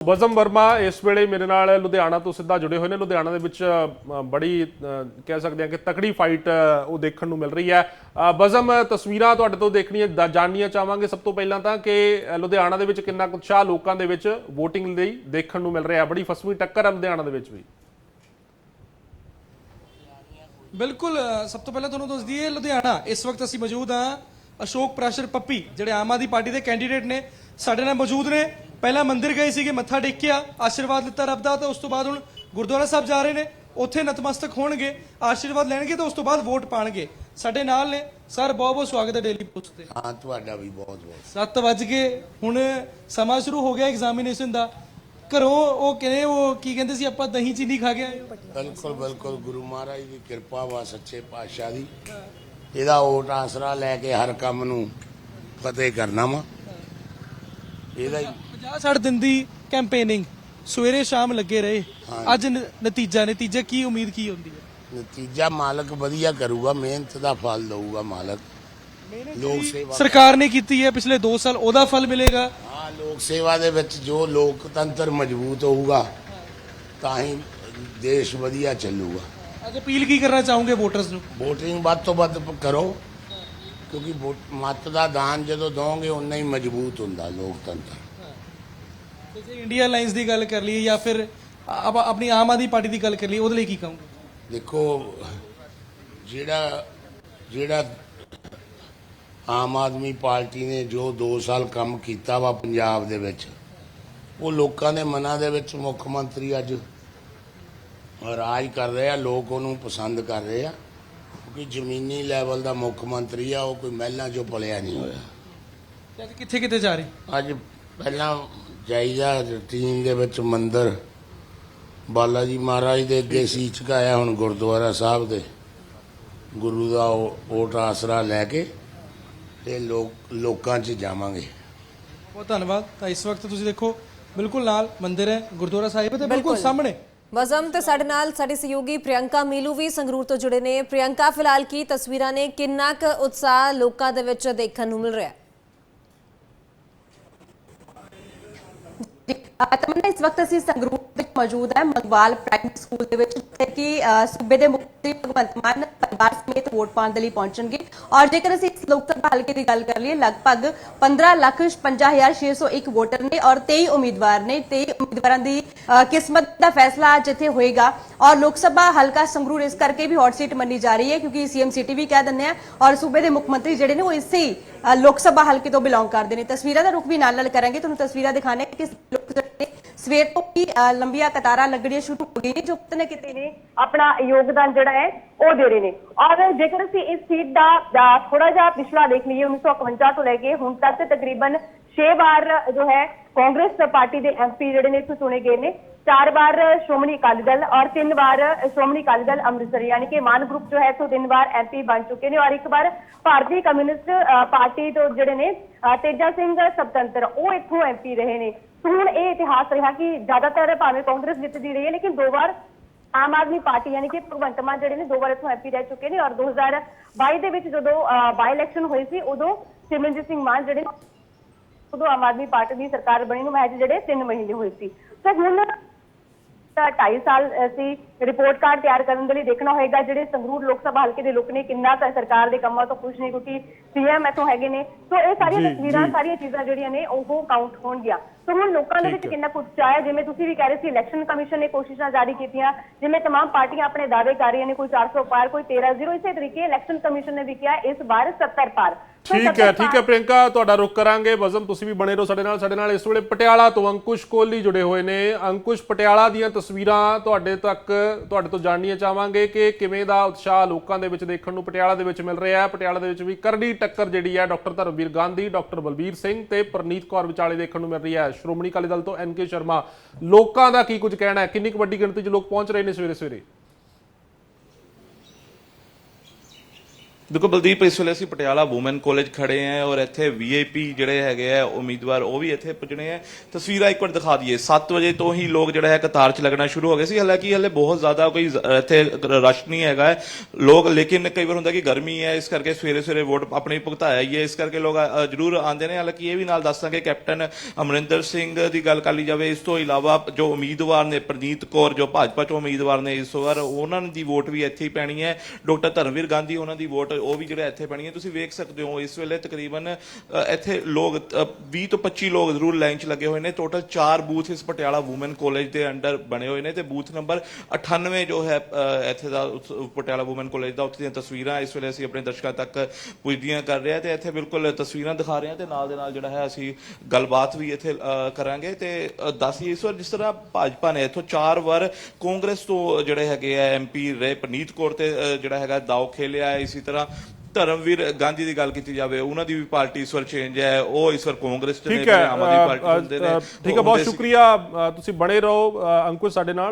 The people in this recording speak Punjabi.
ਬਜ਼ਮ ਵਰਮਾ, ਇਸ ਵੇਲੇ ਮੇਰੇ ਨਾਲ ਲੁਧਿਆਣਾ ਤੋਂ ਸਿੱਧਾ ਜੁੜੇ ਹੋਏ ਨੇ। ਲੁਧਿਆਣਾ ਦੇ ਵਿੱਚ ਬੜੀ ਕਹਿ ਸਕਦੇ ਹਾਂ ਕਿ ਤਕੜੀ ਫਾਈਟ ਉਹ ਦੇਖਣ ਨੂੰ ਮਿਲ ਰਹੀ ਹੈ। ਬਜ਼ਮ, ਤਸਵੀਰਾਂ ਤੁਹਾਡੇ ਤੋਂ ਦੇਖਣੀਆਂ ਜਾਣਨੀਆਂ ਚਾਹਾਂਗੇ ਸਭ ਤੋਂ ਪਹਿਲਾਂ ਤਾਂ ਕਿ ਲੁਧਿਆਣਾ ਦੇ ਵਿੱਚ ਕਿੰਨਾ ਕੁ ਉਤਸ਼ਾਹ ਲੋਕਾਂ ਦੇ ਵਿੱਚ VOTING ਲਈ ਦੇਖਣ ਨੂੰ ਮਿਲ ਰਿਹਾ ਬੜੀ ਫਸਵੀਂ ਟੱਕਰ ਹੈ ਲੁਧਿਆਣਾ ਦੇ ਵਿੱਚ ਵੀ। ਬਿਲਕੁਲ ਸਭ ਤੋਂ ਪਹਿਲਾਂ ਤੁਹਾਨੂੰ ਦੱਸ ਦਈਏ, ਲੁਧਿਆਣਾ, ਇਸ ਵਕਤ ਅਸੀਂ ਮੌਜੂਦ ਹਾਂ ਅਸ਼ੋਕ ਪ੍ਰਾਸ਼ਰ ਪੱਪੀ, ਜਿਹੜੇ ਆਮ ਆਦਮੀ ਪਾਰਟੀ ਦੇ ਕੈਂਡੀਡੇਟ ਨੇ, ਸਾਡੇ ਨਾਲ ਮੌਜੂਦ ਨੇ। ਪਹਿਲਾਂ ਮੰਦਿਰ ਗਏ ਸੀਗੇ ਮੱਥਾ ਟੇਕਿਆ ਆਸ਼ੀਰਵਾਦ ਲਿੱਤਾ ਰੱਬ ਦਾ ਤੇ ਉਸ ਤੋਂ ਬਾਅਦ ਹੁਣ ਗੁਰਦੁਆਰਾ ਸਾਹਿਬ ਜਾ ਰਹੇ ਨੇ ਉੱਥੇ ਨਤਮਸਤਕ ਹੋਣਗੇ ਆਸ਼ੀਰਵਾਦ ਲੈਣਗੇ ਤੇ ਉਸ ਤੋਂ ਬਾਅਦ ਵੋਟ ਪਾਣਗੇ। ਸਾਡੇ ਨਾਲ ਨੇ ਸਰ ਬਹੁਤ ਬਹੁਤ ਸਵਾਗਤ ਹੈ ਡੇਲੀ ਪੋਸਟ ਤੇ। ਹਾਂ ਤੁਹਾਡਾ ਵੀ ਬਹੁਤ ਬਹੁਤ 7 ਵਜ ਹੁਣ ਸਮਾਂ ਸ਼ੁਰੂ ਹੋ ਗਿਆ ਐਗਜ਼ਾਮੀਨੇਸ਼ਨ ਦਾ। ਘਰੋਂ ਉਹ ਕਹਿੰਦੇ ਉਹ ਕੀ ਕਹਿੰਦੇ ਸੀ ਆਪਾਂ ਦਹੀਂ ਚੀਨੀ ਖਾ ਕੇ ਆਏ ਬਿਲਕੁਲ ਬਿਲਕੁਲ ਗੁਰੂ ਮਹਾਰਾਜ ਦੀ ਕਿਰਪਾ ਵਾ ਸੱਚੇ ਪਾਤਸ਼ਾਹ ਦੀ। ਇਹਦਾ ਓਟ ਆਸਰਾ ਲੈ ਕੇ ਹਰ ਕੰਮ ਨੂੰ ਫਤਿਹ ਕਰਨਾ ਵਾ। ਇਹਦਾ ਹੀ 50 60 ਦਿਨ ਦੀ ਕੈਂਪੇਨਿੰਗ ਸਵੇਰੇ ਸ਼ਾਮ ਲੱਗੇ ਰਹੇ। ਅੱਜ ਨ- ਨਤੀਜਾ ਨਤੀਜਾ ਕੀ ਉਮੀਦ ਕੀ ਹੁੰਦੀ ਹੈ? ਨਤੀਜਾ ਮਾਲਕ ਵਧੀਆ ਕਰੂਗਾ ਮਿਹਨਤ ਦਾ ਫਲ ਦਊਗਾ ਮਾਲਕ। ਲੋਕ ਸੇਵਾ ਸਰਕਾਰ ਨੇ ਕੀਤੀ ਹੈ ਪਿਛਲੇ 2 ਸਾਲ ਉਹਦਾ ਫਲ ਮਿਲੇਗਾ। ਹਾਂ ਲੋਕ ਸੇਵਾ ਦੇ ਵਿੱਚ ਜੋ ਲੋਕਤੰਤਰ ਮਜ਼ਬੂਤ ਹੋਊਗਾ ਤਾਂ ਹੀ ਦੇਸ਼ ਵਧੀਆ ਚੱਲੂਗਾ। ਅੱਜ ਅਪੀਲ ਕੀ ਕਰਨਾ ਚਾਹੋਗੇ ਵੋਟਰਸ ਨੂੰ? VOTING ਵੱਧ ਤੋਂ ਵੱਧ ਕਰੋ ਕਿਉਂਕਿ ਵੋਟ- ਮਤ ਦਾ ਦਾਨ ਜਦੋਂ ਦੋਗੇ ਉਨਾ ਹੀ ਮਜ਼ਬੂਤ ਹੁੰਦਾ ਲੋਕਤੰਤਰ। ਜੇ ਇੰਡੀਆ ਲਾਈਨਸ ਦੀ ਗੱਲ ਕਰ ਲਈਏ ਜਾਂ ਫਿਰ ਆਪਾਂ ਆਪਣੀ ਆਮ ਆਦਮੀ ਪਾਰਟੀ ਦੀ ਗੱਲ ਕਰ ਲਈਏ ਉਹਦੇ ਲਈ ਕੀ ਕਹੋਗੇ? ਦੇਖੋ ਜਿਹੜਾ ਜਿਹੜਾ ਆਮ ਆਦਮੀ ਪਾਰਟੀ ਨੇ ਜੋ 2 ਸਾਲ ਕੰਮ ਕੀਤਾ ਵਾ ਪੰਜਾਬ ਦੇ ਵਿੱਚ ਉਹ ਲੋਕਾਂ ਦੇ ਮਨਾਂ ਦੇ ਵਿੱਚ ਮੁੱਖ ਮੰਤਰੀ ਅੱਜ ਰਾਜ ਕਰ ਰਹੇ ਆ ਲੋਕ ਉਹਨੂੰ ਪਸੰਦ ਕਰ ਰਹੇ ਆ ਕਿਉਂਕਿ ਜ਼ਮੀਨੀ ਲੈਵਲ ਦਾ ਮੁੱਖ ਮੰਤਰੀ ਆ ਉਹ ਕੋਈ ਮਹਿਲਾਂ ਚੋਂ ਪਲਿਆ ਨਹੀਂ ਹੋਇਆ। ਅੱਜ ਕਿੱਥੇ ਕਿੱਥੇ ਜਾ ਰਹੇ? ਅੱਜ ਪਹਿਲਾਂ ਜਾਈਦਾ ਰੂਟੀਨ ਦੇ ਵਿੱਚ ਮੰਦਰ। ਬਾਲਾ ਜੀ ਮਹਾਰਾਜ ਦੇ ਅੱਗੇ ਸੀ ਝੁਕਾਇਆ ਹੁਣ ਗੁਰਦੁਆਰਾ ਸਾਹਿਬ ਦੇ। ਗੁਰੂ ਦਾ ਉਹ- ਓਟ ਆਸਰਾ ਲੈ ਕੇ ਤੇ ਲੋਕ ਲੋਕਾਂ 'ਚ ਜਾਵਾਂਗੇ। ਬਹੁਤ ਧੰਨਵਾਦ। ਤਾਂ ਇਸ ਵਕਤ ਤੁਸੀਂ ਦੇਖੋ ਬਿਲਕੁਲ ਨਾਲ ਮੰਦਿਰ ਹੈ ਗੁਰਦੁਆਰਾ ਸਾਹਿਬ ਤੇ ਬਿਲਕੁਲ। ਸਾਹਮਣੇ। ਵਜ਼ਮ ਤੇ ਸਾਡੇ ਨਾਲ ਸਾਡੀ ਸਹਿਯੋਗੀ ਪ੍ਰਿਯੰਕਾ ਮੀਲੂ ਵੀ ਸੰਗਰੂਰ ਤੋਂ ਜੁੜੇ ਨੇ। ਪ੍ਰਿਯੰਕਾ ਫਿਲਹਾਲ ਕੀ ਤਸਵੀਰਾਂ ਨੇ? ਕਿੰਨਾ ਕੁ ਉਤਸ਼ਾਹ ਲੋਕਾਂ ਦੇ ਵਿੱਚ ਦੇਖਣ ਨੂੰ ਮਿਲ ਰਿਹਾ ਹੈ? ਤਮੰਨਾ ਇਸ ਵਕਤ ਅਸੀਂ ਸੰਗਰੂਰ ਵਿੱਚ ਮੌਜੂਦ ਹੈ, ਮੰਗਵਾਲ ਪ੍ਰਾਇਮਰੀ ਸਕੂਲ ਦੇ ਵਿੱਚ, ਜਿੱਥੇ ਕਿ ਸੂਬੇ ਦੇ ਮੁੱਖ ਮੰਤਰੀ ਭਗਵੰਤ ਮਾਨ ਪਰਿਵਾਰ ਸਮੇਤ ਵੋਟ ਪਾਉਣ ਦੇ ਲਈ ਪਹੁੰਚਣਗੇ। ਔਰ ਜੇਕਰ ਅਸੀਂ ਇਸ ਲੋਕ ਸਭਾ ਹਲਕੇ ਦੀ ਗੱਲ ਕਰ ਲਈਏ, ਲਗਭਗ 15 ਲੱਖ 55601 ਵੋਟਰ ਨੇ ਔਰ 23 ਉਮੀਦਵਾਰ ਨੇ। 23 ਉਮੀਦਵਾਰਾਂ ਦੀ ਕਿਸਮਤ ਦਾ ਫੈਸਲਾ ਅੱਜ ਇੱਥੇ ਹੋਏਗਾ। ਔਰ ਲੋਕ ਸਭਾ ਹਲਕਾ ਸੰਗਰੂਰ ਇਸ ਕਰਕੇ ਵੀ ਹੌਟ ਸੀਟ ਮੰਨੀ ਜਾ ਰਹੀ ਹੈ, ਕਿਉਂਕਿ ਸੀਐਮ ਸਿਟੀ ਵੀ ਕਹਿ ਦਿੰਦੇ ਆ ਔਰ ਸੂਬੇ ਦੇ ਮੁੱਖ ਮੰਤਰੀ ਜਿਹੜੇ ਨੇ ਉਹ ਇਸੇ ਲੋਕ ਸਭਾ ਹਲਕੇ ਤੋਂ ਬਿਲੋਂਗ ਕਰਦੇ ਨੇ। ਤਸਵੀਰਾਂ ਦਾ ਰੁਖ ਵੀ ਨਾਲ ਨਾਲ ਕਰਾਂਗੇ। ਤੁਹਾਨੂੰ ਤਸਵੀਰਾਂ ਦਿਖਾਣੇ ਕਿ ਜਿਹੜੇ ਸਵੇਰ ਤੋਂ ਹੀ ਲੰਬੀਆਂ ਕਤਾਰਾਂ ਲੱਗਣੀਆਂ ਸ਼ੁਰੂ ਹੋ ਗਈਆਂ, ਜੋ ਕਿਤੇ ਨਾ ਕਿਤੇ ਨੇ ਆਪਣਾ ਯੋਗਦਾਨ ਜਿਹੜਾ ਹੈ, ਉਹ ਦੇ ਰਹੇ ਨੇ। ਔਰ ਜੇਕਰ ਅਸੀਂ ਇਸ ਸੀਟ ਦਾ ਥੋੜਾ ਜਿਹਾ ਪਿਛਲਾ ਦੇਖ ਲਈਏ 1951 ਤੋਂ ਲੈ ਕੇ ਹੁਣ ਤੱਕ ਤਕਰੀਬਨ 6 ਵਾਰ ਜੋ ਹੈ, ਕਾਂਗਰਸ ਪਾਰਟੀ ਦੇ ਐਮਪੀ ਜਿਹੜੇ ਨੇ, ਇੱਥੋਂ ਚੁਣੇ ਗਏ ਨੇ। ਚਾਰ ਵਾਰ ਸ਼੍ਰੋਮਣੀ ਅਕਾਲੀ ਦਲ ਔਰ ਤਿੰਨ ਵਾਰ ਸ਼੍ਰੋਮਣੀ ਅਕਾਲੀ ਦਲ ਅੰਮ੍ਰਿਤਸਰ ਯਾਨੀ ਕਿ ਮਾਨ ਗਰੁੱਪ ਜੋ ਹੈ ਤੋਂ ਤਿੰਨ ਵਾਰ ਐਮਪੀ ਬਣ ਚੁੱਕੇ ਨੇ ਔਰ ਇੱਕ ਵਾਰ ਭਾਰਤੀ ਕਮਿਊਨਿਸਟ ਪਾਰਟੀ ਤੋਂ ਜਿਹੜੇ ਨੇ ਤੇਜਾ ਸਿੰਘ ਸਬਤੰਤਰ ਉਹ ਇੱਥੋਂ ਐਮਪੀ ਰਹੇ ਨੇ ਹੁਣ ਇਹ ਇਤਿਹਾਸ ਰਿਹਾ ਕਿ ਜ਼ਿਆਦਾਤਰ ਭਾਵੇਂ ਕਾਂਗਰਸ ਜਿੱਤਦੀ ਰਹੀ ਹੈ ਲੇਕਿਨ ਦੋ ਵਾਰ ਆਮ ਆਦਮੀ ਪਾਰਟੀ ਯਾਨੀ ਕਿ ਭਗਵੰਤ ਮਾਨ ਜਿਹੜੇ ਨੇ ਦੋ ਵਾਰ ਇੱਥੋਂ ਐਮਪੀ ਰਹਿ ਚੁੱਕੇ ਨੇ ਔਰ 2022 ਦੇ ਵਿੱਚ ਜਦੋਂ ਬਾਈ ਇਲੈਕਸ਼ਨ ਹੋਈ ਸੀ ਉਦੋਂ ਸਿਮਰਨਜੀਤ ਸਿੰਘ ਮਾਨ ਜਿਹੜੇ ਉਦੋਂ ਆਮ ਆਦਮੀ ਪਾਰਟੀ ਦੀ ਸਰਕਾਰ ਬਣੀ ਨੂੰ ਮਹਿਜ ਜਿਹੜੇ 3 ਮਹੀਨੇ ਹੋਏ ਸੀ ਸੋ ਹੁਣ 2.5 ਸਾਲ ਅਸੀਂ ਰਿਪੋਰਟ ਕਾਰਡ ਤਿਆਰ ਕਰਨ ਦੇ ਲਈ ਦੇਖਣਾ ਹੋਏਗਾ ਜਿਹੜੇ ਸੰਗਰੂਰ ਲੋਕ ਸਭਾ ਹਲਕੇ ਦੇ ਲੋਕ ਨੇ ਕਿੰਨਾ ਕੁ ਸਰਕਾਰ ਦੇ ਕੰਮਾਂ ਤੋਂ ਖੁਸ਼ ਨੇ ਕਿਉਂਕਿ ਸੀਐਮ ਇੱਥੋਂ ਹੈਗੇ ਨੇ। ਸੋ ਇਹ ਸਾਰੀਆਂ ਤਸਵੀਰਾਂ। ਸਾਰੀਆਂ ਚੀਜ਼ਾਂ ਜਿਹੜੀਆਂ ਨੇ ਉਹ ਕਾਊਂਟ ਹੋਣਗੀਆਂ। ਸੋ ਹੁਣ ਲੋਕਾਂ ਦੇ ਵਿੱਚ ਕਿੰਨਾ ਕੁ ਉਤਸ਼ਾਹ ਹੈ ਜਿਵੇਂ ਤੁਸੀਂ ਵੀ ਕਹਿ ਰਹੇ ਸੀ ਇਲੈਕਸ਼ਨ ਕਮਿਸ਼ਨ ਨੇ ਕੋਸ਼ਿਸ਼ਾਂ ਜਾਰੀ ਕੀਤੀਆਂ ਜਿਵੇਂ तमाम ਪਾਰਟੀਆਂ ਆਪਣੇ ਦਾਅਵੇ ਕਰ ਰਹੀਆਂ ਨੇ ਕੋਈ 400 ਪਾਰ ਕੋਈ 13-0 ਇਸੇ ਤਰੀਕੇ ਇਲੈਕਸ਼ਨ ਕਮਿਸ਼ਨ ਨੇ ਵੀ ਕਿਹਾ ਇਸ ਵਾਰ 70 ਪਾਰ ਸੋ ਠੀਕ 70 ਹੈ ਠੀਕ ਹੈ ਪ੍ਰਿਯੰਕਾ ਤੁਹਾਡਾ ਰੁਕ ਕਰਾਂਗੇ ਬਜ਼ਮ ਤੁਸੀਂ ਵੀ ਬਣੇ ਰਹੋ ਸਾਡੇ ਨਾਲ ਸਾਡੇ ਨਾਲ ਇਸ ਵੇਲੇ ਪਟਿਆਲਾ ਤੋਂ ਅੰਕੁਸ਼ ਕੋਹਲੀ ਜੁੜੇ ਹੋਏ ਨੇ ਅੰਕੁਸ਼ ਪਟਿਆਲਾ ਦੀਆਂ ਤਸਵੀਰਾਂ ਤੁਹਾਡੇ ਤੱਕ ਤੁਹਾਡੇ ਤੋਂ ਜਾਣਨੀਆਂ ਚਾਹਾਂਗੇ ਕਿ ਕਿਵੇਂ ਦਾ ਉਤਸ਼ਾਹ ਲੋਕਾਂ ਦੇ ਵਿੱਚ ਦੇਖਣ ਨੂੰ ਪਟਿਆਲਾ ਦੇ ਵਿੱਚ ਮਿਲ ਰਿਹਾ ਹੈ ਪਟਿਆਲਾ ਦੇ ਵਿੱਚ ਵੀ ਕਰੜੀ ਟੱਕਰ ਜਿਹੜੀ ਹੈ ਡਾਕਟਰ ਧਰਮਵੀਰ ਗਾਂਧੀ ਡਾਕਟਰ ਬਲਬੀਰ ਸਿੰਘ ਤੇ ਪ੍ਰਨੀਤ ਕੌਰ ਵਿਚਾਲੇ ਦੇਖਣ ਨੂੰ ਮਿਲ ਰਹੀ ਹੈ ਸ਼੍ਰੋਮਣੀ ਅਕਾਲੀ ਦਲ ਤੋਂ ਐਨ ਕੇ ਸ਼ਰਮਾ। ਲੋਕਾਂ ਦਾ ਕੀ ਕੁਝ ਕਹਿਣਾ ਹੈ? ਕਿੰਨੀ ਕੁ ਵੱਡੀ ਗਿਣਤੀ 'ਚ ਲੋਕ ਪਹੁੰਚ ਰਹੇ ਨੇ ਸਵੇਰੇ ਸਵੇਰੇ ਦੇਖੋ ਬਲਦੀਪ, ਇਸ ਵੇਲੇ ਅਸੀਂ ਪਟਿਆਲਾ ਔਮਨ ਕਾਲਜ ਖੜੇ ਆਂ ਔਰ ਇੱਥੇ ਵੀਆਈਪੀ ਜਿਹੜੇ ਹੈਗੇ ਆ, ਉਮੀਦਵਾਰ ਉਹ ਵੀ ਇੱਥੇ ਪੁੱਜਣੇ ਆ। ਤਸਵੀਰਾਂ ਇੱਕ ਵਾਰ ਦਿਖਾ ਦਈਏ। 7 ਵਜੇ ਤੋਂ ਹੀ ਲੋਕ ਜਿਹੜਾ ਹੈ ਕਤਾਰ 'ਚ ਲੱਗਣਾ ਸ਼ੁਰੂ ਹੋ ਗਏ ਸੀ। ਹਾਲਾਂਕਿ ਹਲੇ ਬਹੁਤ ਜ਼ਿਆਦਾ ਕੋਈ ਜ਼- ਇੱਥੇ ਰਸ਼ ਨਹੀਂ ਹੈਗਾ। ਲੋਕ, ਲੇਕਿਨ ਕਈ ਵਾਰ ਹੁੰਦਾ ਕਿ ਗਰਮੀ ਹੈ, ਇਸ ਕਰਕੇ ਸਵੇਰੇ ਸਵੇਰੇ ਵੋਟ ਆਪਣੀ ਭੁਗਤਾਇਆ ਹੀ ਹੈ। ਇਸ ਕਰਕੇ ਲੋਕ ਜ਼ਰੂਰ ਆਉਂਦੇ ਨੇ। ਹਾਲਾਂਕਿ ਇਹ ਵੀ ਨਾਲ ਦੱਸਾਂਗੇ ਕੈਪਟਨ ਅਮਰਿੰਦਰ ਸਿੰਘ ਦੀ ਗੱਲ ਕਰ ਲਈ ਜਾਵੇ। ਇਸ ਤੋਂ ਇਲਾਵਾ ਜੋ ਉਮੀਦਵਾਰ ਨੇ, ਪ੍ਰਨੀਤ ਕੌਰ, ਜੋ ਭਾਜਪਾ ਚੋਂ ਉਮੀਦਵਾਰ ਨੇ ਇਸ ਵਾਰ, ਉਹਨਾਂ ਦੀ ਵੋਟ ਵੀ ਇੱਥੇ ਹੀ ਪੈਣੀ ਹੈ। ਡਾਕਟਰ ਧਰਮਵੀਰ ਗਾਂਧੀ, ਉਹਨਾਂ ਦੀ ਵੋਟ ਉਹ ਵੀ ਜਿਹੜਾ ਇੱਥੇ ਪੈਣੀ ਹੈ ਤੁਸੀਂ ਵੇਖ ਸਕਦੇ ਹੋ ਇਸ ਵੇਲੇ ਤਕਰੀਬਨ ਇੱਥੇ ਲੋਕ ਅ, 20 ਤੋਂ 25 ਲੋਕ ਜ਼ਰੂਰ ਲਾਈਨ 'ਚ ਲੱਗੇ ਹੋਏ ਨੇ। ਟੋਟਲ 4 ਬੂਥ ਇਸ ਪਟਿਆਲਾ ਔਮਨ ਕਾਲਜ ਦੇ ਅੰਡਰ ਬਣੇ ਹੋਏ ਨੇ ਤੇ ਬੂਥ ਨੰਬਰ 98 ਜੋ ਹੈ ਇੱਥੇ ਦਾ ਉਸ ਪਟਿਆਲਾ ਔਮਨ ਕਾਲਜ ਦਾ ਉੱਥੇ ਦੀਆਂ ਤਸਵੀਰਾਂ ਇਸ ਵੇਲੇ ਅਸੀਂ ਆਪਣੇ ਦਰਸ਼ਕਾਂ ਤੱਕ ਪੁੱਜਦੀਆਂ ਕਰ ਰਹੇ ਹਾਂ ਤੇ ਇੱਥੇ ਬਿਲਕੁਲ ਤਸਵੀਰਾਂ ਦਿਖਾ ਰਹੇ ਹਾਂ ਤੇ ਨਾਲ ਦੇ ਨਾਲ ਜਿਹੜਾ ਹੈ ਅਸੀਂ ਗੱਲਬਾਤ ਵੀ ਇੱਥੇ ਕਰਾਂਗੇ ਤੇ ਦੱਸ ਦੱਸੀਏ ਇਸ ਵਾਰ ਜਿਸ ਤਰ੍ਹਾਂ ਭਾਜਪਾ ਨੇ ਇੱਥੋਂ ਚਾਰ ਵਾਰ ਕਾਂਗਰਸ ਤੋਂ ਜਿਹੜੇ ਹੈਗੇ ਆ ਐਮਪੀ ਰਹੇ ਪ੍ਰਨੀਤ ਕੌਰ ਤੇ ਜਿਹੜਾ ਹੈਗਾ ਦਾਅ ਖੇਲਿਆ ਹੈ ਇਸੇ ਤਰ੍ਹਾਂ ਧਰਮਵੀਰ ਗਾਂਧੀ ਦੀ ਗੱਲ ਕੀਤੀ ਜਾਵੇ ਉਹਨਾਂ ਦੀ ਵੀ ਪਾਰਟੀ ਇਸ ਵਾਰ ਚੇਂਜ ਹੈ ਉਹ ਇਸ ਵਾਰ ਕਾਂਗਰਸ ਚ ਨੇ ਆਮ ਆਦਮੀ ਪਾਰਟੀ ਹੁੰਦੇ ਨੇ ਠੀਕ ਹੈ ਬਹੁਤ। ਸ਼ੁਕਰੀਆ ਤੁਸੀਂ ਬਣੇ ਰਹੋ ਅੰਕੁਸ਼ ਸਾਡੇ ਨਾਲ